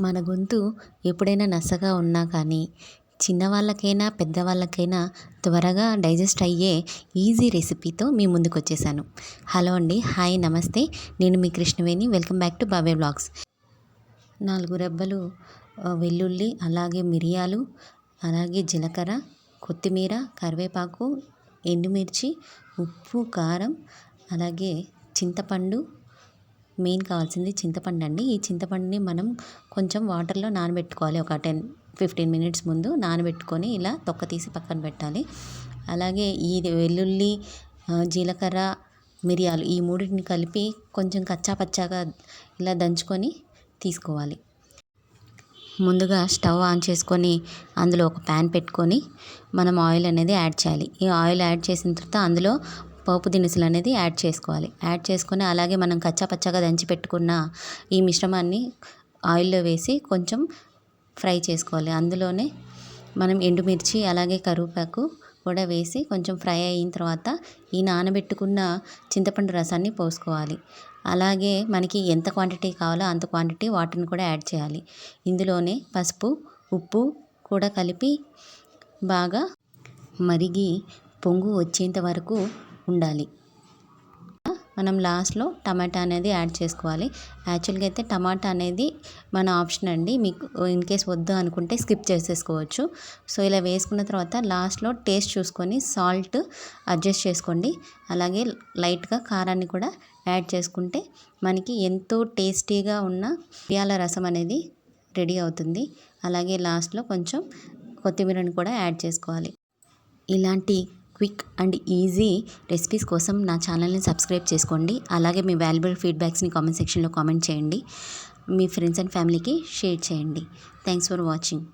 మన గొంతు ఎప్పుడైనా నసగా ఉన్నా కానీ చిన్నవాళ్ళకైనా పెద్దవాళ్ళకైనా త్వరగా డైజెస్ట్ అయ్యే ఈజీ రెసిపీతో మీ ముందుకు వచ్చేసాను హలో అండి హాయ్ నమస్తే. నేను మీ Krishnaveni. Welcome back to Babe blogs. నాలుగు రెబ్బలు వెల్లుల్లి అలాగే మిరియాలు అలాగే జీలకర్ర కొత్తిమీర కరివేపాకు ఎండుమిర్చి ఉప్పు కారం అలాగే చింతపండు మెయిన్ కావాల్సింది చింతపండు అండి ఈ చింతపండుని మనం కొంచెం వాటర్లో నానబెట్టుకోవాలి. ఒక టెన్ ఫిఫ్టీన్ మినిట్స్ ముందు నానబెట్టుకొని ఇలా తొక్క తీసి పక్కన పెట్టాలి. అలాగే ఈ వెల్లుల్లి జీలకర్ర మిరియాలు ఈ మూడింటిని కలిపి కొంచెం కచ్చా పచ్చాగా ఇలా దంచుకొని తీసుకోవాలి. ముందుగా స్టవ్ ఆన్ చేసుకొని అందులో ఒక ప్యాన్ పెట్టుకొని మనం ఆయిల్ అనేది యాడ్ చేయాలి. ఈ ఆయిల్ యాడ్ చేసిన తర్వాత అందులో పోపు దినుసులు అనేది యాడ్ చేసుకోవాలి. యాడ్ చేసుకొని అలాగే మనం కచ్చాపచ్చగా దంచి పెట్టుకున్న ఈ మిశ్రమాన్ని ఆయిల్లో వేసి కొంచెం ఫ్రై చేసుకోవాలి. అందులోనే మనం ఎండుమిర్చి అలాగే కరివేపాకు కూడా వేసి కొంచెం ఫ్రై అయిన తర్వాత ఈ నానబెట్టుకున్న చింతపండు రసాన్ని పోసుకోవాలి. అలాగే మనకి ఎంత క్వాంటిటీ కావాలో అంత క్వాంటిటీ వాటర్ని కూడా యాడ్ చేయాలి. ఇందులోనే పసుపు ఉప్పు కూడా కలిపి బాగా మరిగి పొంగు వచ్చేంత వరకు ఉండాలి. మనం లాస్ట్లో టమాటా అనేది యాడ్ చేసుకోవాలి. యాక్చువల్గా అయితే టమాటా అనేది మన ఆప్షన్ అండి. మీకు ఇన్ కేస్ వద్దు అనుకుంటే స్కిప్ చేసేసుకోవచ్చు. సో ఇలా వేసుకున్న తర్వాత లాస్ట్లో టేస్ట్ చూసుకొని సాల్ట్ అడ్జస్ట్ చేసుకోండి. అలాగే లైట్గా కారాన్ని కూడా యాడ్ చేసుకుంటే మనకి ఎంతో టేస్టీగా ఉన్న బియ్యాల రసం అనేది రెడీ అవుతుంది. అలాగే లాస్ట్లో కొంచెం కొత్తిమీరని కూడా యాడ్ చేసుకోవాలి. ఇలాంటి క్విక్ అండ్ ఈజీ రెసిపీస్ కోసం నా ఛానల్ని సబ్స్క్రైబ్ చేసుకోండి. అలాగే మీ వాల్యుబుల్ ఫీడ్బ్యాక్స్ని కామెంట్ సెక్షన్లో కామెంట్ చేయండి. మీ ఫ్రెండ్స్ అండ్ ఫ్యామిలీకి షేర్ చేయండి. Thanks for watching.